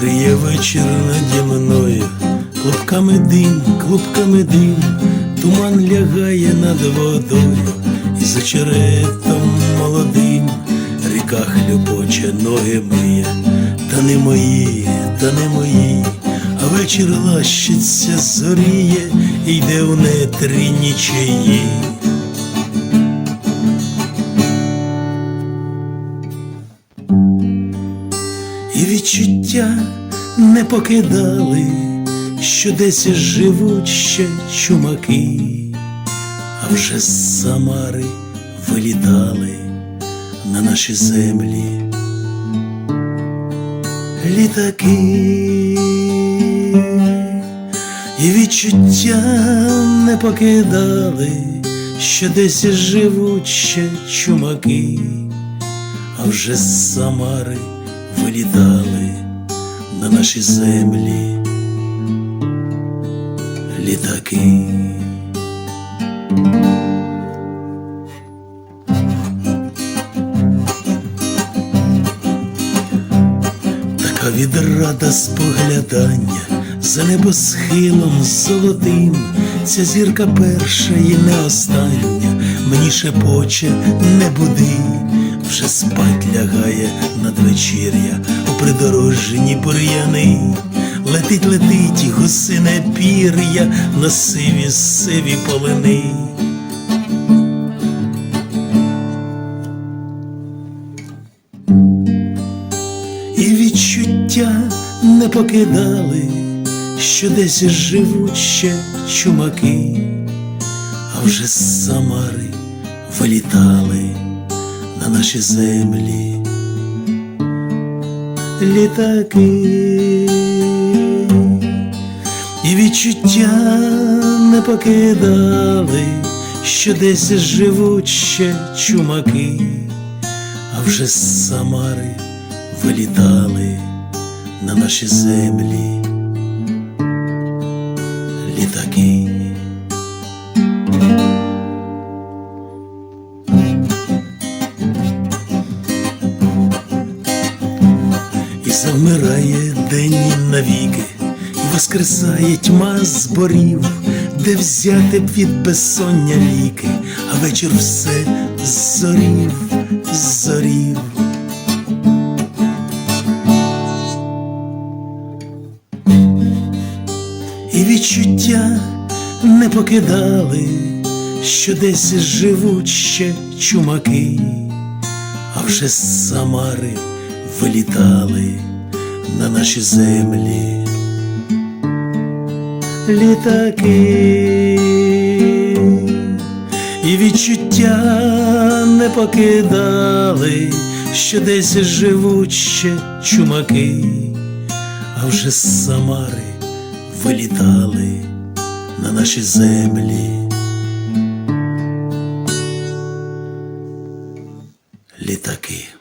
вечір наді мною, клубками дим, клубками дим, туман лягає над водою, і за черетом молодим ріка хлюпоче ноги миє, та не мої, та не мої, а вечір лащиться, зоріє, і йде в нетрі нічиї. Відчуття не покидали, що десь живуть ще чумаки, а вже з Самари вилітали на наші землі літаки, і відчуття не покидали, що десь живуть ще чумаки, а вже з Самари вилітали наші землі. Літаки. Така відрада споглядання за небосхилом золотим, ця зірка перша і не остання, мені шепоче не буди, вже спать лягає надвечір'я придорожні бур'яни. Летить, летить гусине пір'я на сиві сиві полини. і відчуття не покидали, що десь живуть ще чумаки, а вже з Самари вилітали на наші землі літаки, і відчуття не покидали, що десь живуть ще чумаки, а вже з Самари вилітали на наші землі літаки. І завмирає день навіки, воскресає тьма зборів, де взяти б від безсоння ліки, а вечір все зорів, зорів. і відчуття не покидали, що десь живуть ще чумаки, а вже з Самари вилітали наші землі літаки, і відчуття не покидали, що десь живуть ще чумаки, а вже з Самари вилітали на наші землі. Літаки.